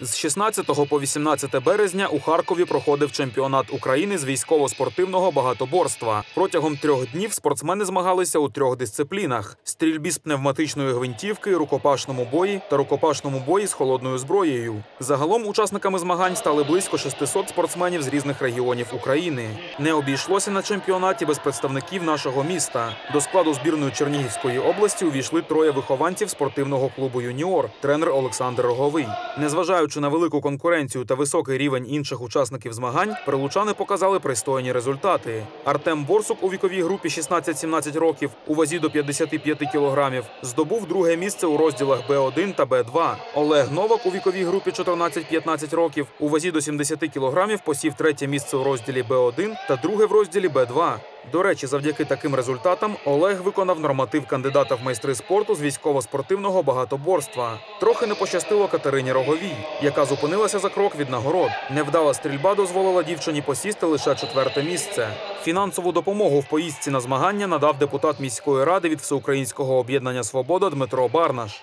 З 16 по 18 березня у Харкові проходив чемпіонат України з військово-спортивного багатоборства. Протягом трьох днів спортсмени змагалися у трьох дисциплінах: стрільбі з пневматичної гвинтівки, рукопашному бої та рукопашному бої з холодною зброєю. Загалом учасниками змагань стали близько 600 спортсменів з різних регіонів України. Не обійшлося на чемпіонаті без представників нашого міста. До складу збірної Чернігівської області увійшли троє вихованців спортивного клубу Юніор, тренер Олександр Роговий. Незважаючи на велику конкуренцію та високий рівень інших учасників змагань, прилучани показали пристойні результати. Артем Борсук у віковій групі 16-17 років у вазі до 55 кілограмів здобув друге місце у розділах Б1 та Б2. Олег Новак у віковій групі 14-15 років у вазі до 70 кілограмів посів третє місце у розділі Б1 та друге в розділі Б2. До речі, завдяки таким результатам Олег виконав норматив кандидата в майстри спорту з військово-спортивного багатоборства. Трохи не пощастило Катерині Роговій, яка зупинилася за крок від нагород. Невдала стрільба дозволила дівчині посісти лише четверте місце. Фінансову допомогу в поїздці на змагання надав депутат міської ради від Всеукраїнського об'єднання Свобода Дмитро Барнаш.